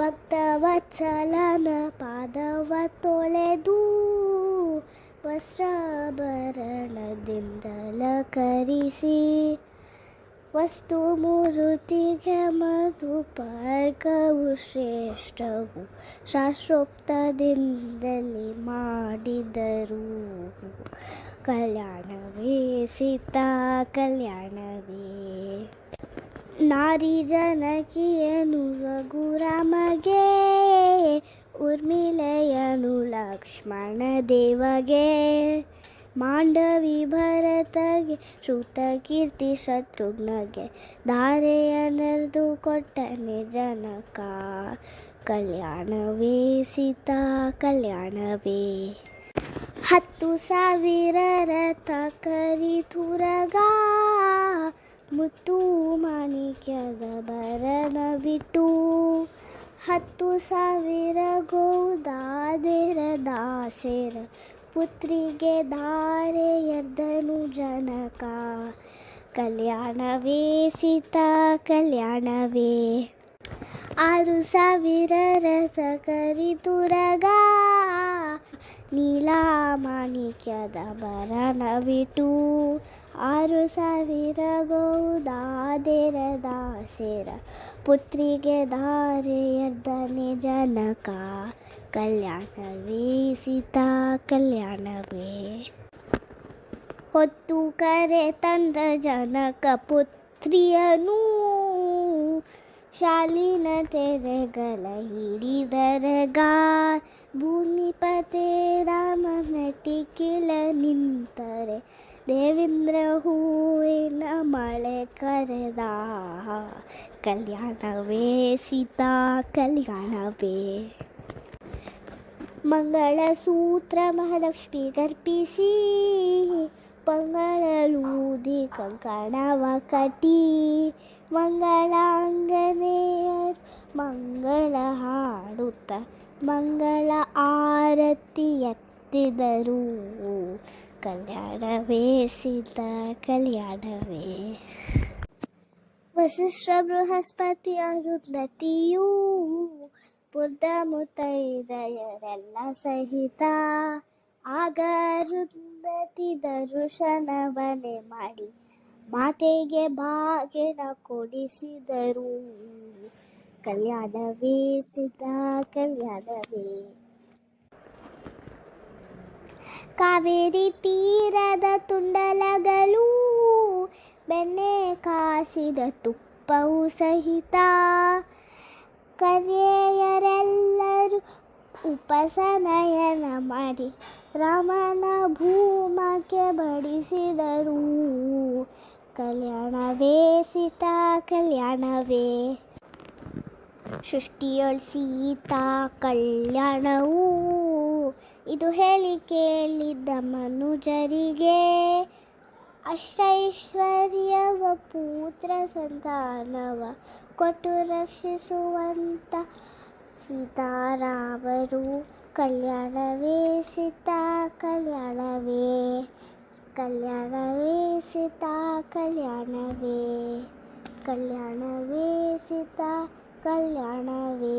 ಭಕ್ತವತ್ಸಲನ ಪಾದವ ತೊಳೆದು ವಸ್ತ್ರಾಭರಣದಿಂದಲಕರಿಸಿ ವಸ್ತು ಮೂರುತಿಗೆ ಮಧುಪರ್ಕವು ಶ್ರೇಷ್ಠವು ಶಾಶ್ವತದಿಂದಲೇ ಮಾಡಿದರು. ಕಲ್ಯಾಣವೇ ಸೀತಾ ಕಲ್ಯಾಣವೇ. ನಾರಿ ಜನಕಿಯನು ರಘುರಾಮಗೆ ಉರ್ಮಿಳೆಯನು ಲಕ್ಷ್ಮಣ ದೇವಗೆ ಮಾಂಡವಿ ಭರತಗೆ ಶ್ರುತ ಕೀರ್ತಿ ಶತ್ರುಘ್ನಗೆ ಧಾರೆಯ ನೆರೆದು ಕೊಟ್ಟನೆ ಜನಕ ಕಲ್ಯಾಣವೇ ಸೀತಾ ಕಲ್ಯಾಣವೇ ಹತ್ತು ಸಾವಿರ ರಥ ಕರಿತುರಗ ಮುತ್ತು ಮಾಣಿಕ್ಯದ ಬರನವಿಟ್ಟು ಹತ್ತು ಸಾವಿರ ಗೌದಾದೆರ ದಾಸೆರ ಪುತ್ರಿಗೆ ಧಾರೆಯರ್ಧನು ಜನಕ. ಕಲ್ಯಾಣವೇ ಸೀತಾ, ಕಲ್ಯಾಣವೇ. ಆರು ಸಾವಿರ ರಸ ಕರಿತುರಗ ನೀಲ ಮಾಣಿಕ್ಯದ ಭರಣವಿಟು ಆರು ಸಾವಿರ ಗೌದಾದೆರ ದಾಸೆರ ಪುತ್ರಿಗೆ ಧಾರೆಯರ್ಧನೆ ಜನಕ. ಕಲ್ಯಾಣವೇ ಸೀತಾ ಕಲ್ಯಾಣವೇ. ಹೊತ್ತು ಕರೆ ತಂದ ಜನಕ ಪುತ್ರಿಯನು ಶಾಲಿನ ತೆರೆಗಳ ಹಿಡಿದರಗ ಭೂಮಿಪತೆ ರಾಮನ ಟಿಕಿಲ ನಿಂತರೆ ದೇವೇಂದ್ರ ಹೂವಿನ ಮಳೆ ಕರೆದ ಕಲ್ಯಾಣವೇ ಸೀತಾ ಕಲ್ಯಾಣವೇ ಮಂಗಳಸೂತ್ರ ಮಹಾಲಕ್ಷ್ಮಿ ಗರ್ಪಿಸಿ ಪಂಗಳಲೂದಿ ಕಂಕಣವ ಕಟಿ ಮಂಗಳಾಂಗನೆಯ ಮಂಗಳ ಹಾಡುತ್ತ, ಮಂಗಳ ಆರತಿ ಎತ್ತಿದರು. ಕಲ್ಯಾಣವೇ ಸೀತ, ಕಲ್ಯಾಣವೇ. ವಸಿಷ್ಠ ಬೃಹಸ್ಪತಿ ಅರುಂಧತಿಯೂ ಬುದ್ಧ ಮುತ್ತೈದೆಯರೆಲ್ಲ ಸಹಿತ ಆಗ ಅರುಂಧತಿ ದರ್ಶನವನೆ ಮಾಡಿ ಮಾತೆಗೆ ಭಾಗ್ಯನ ಕೊಡಿಸಿದರು. ಕಲ್ಯಾಣವೇ ಸಿದ್ಧ ಕಲ್ಯಾಣವೇ ಕಾವೇರಿ ತೀರದ ತುಂಡಲಗಳು ಬೆಣ್ಣೆ ಕಾಸಿದ ತುಪ್ಪವು ಸಹಿತ. ಕರೆಯರೆಲ್ಲರೂ ಉಪಸನಯನ ಮಾಡಿ ರಾಮನ ಭೂಮಕ್ಕೆ ಬಡಿಸಿದರು. ಕಲ್ಯಾಣವೇ ಸೀತಾ, ಕಲ್ಯಾಣವೇ. ಸೃಷ್ಟಿಯೊಳ್ ಸೀತಾ, ಕಲ್ಯಾಣವು. ಇದು ಹೇಳಿ ಕೇಳಿದ್ದ ಮನುಜರಿಗೆ, ಅಷ್ಟೈಶ್ವರ್ಯವ ಪುತ್ರ ಸಂತಾನವ, ಕೊಟ್ಟು ರಕ್ಷಿಸುವಂತ ಸೀತಾರಾಮರು. ಕಲ್ಯಾಣವೇ ಸೀತಾ, ಕಲ್ಯಾಣವೇ. ಕಲ್ಯಾಣವೇ ಸೀತಾ ಕಲ್ಯಾಣವೇ ಕಲ್ಯಾಣವೇ ಸೀತಾ ಕಲ್ಯಾಣವೇ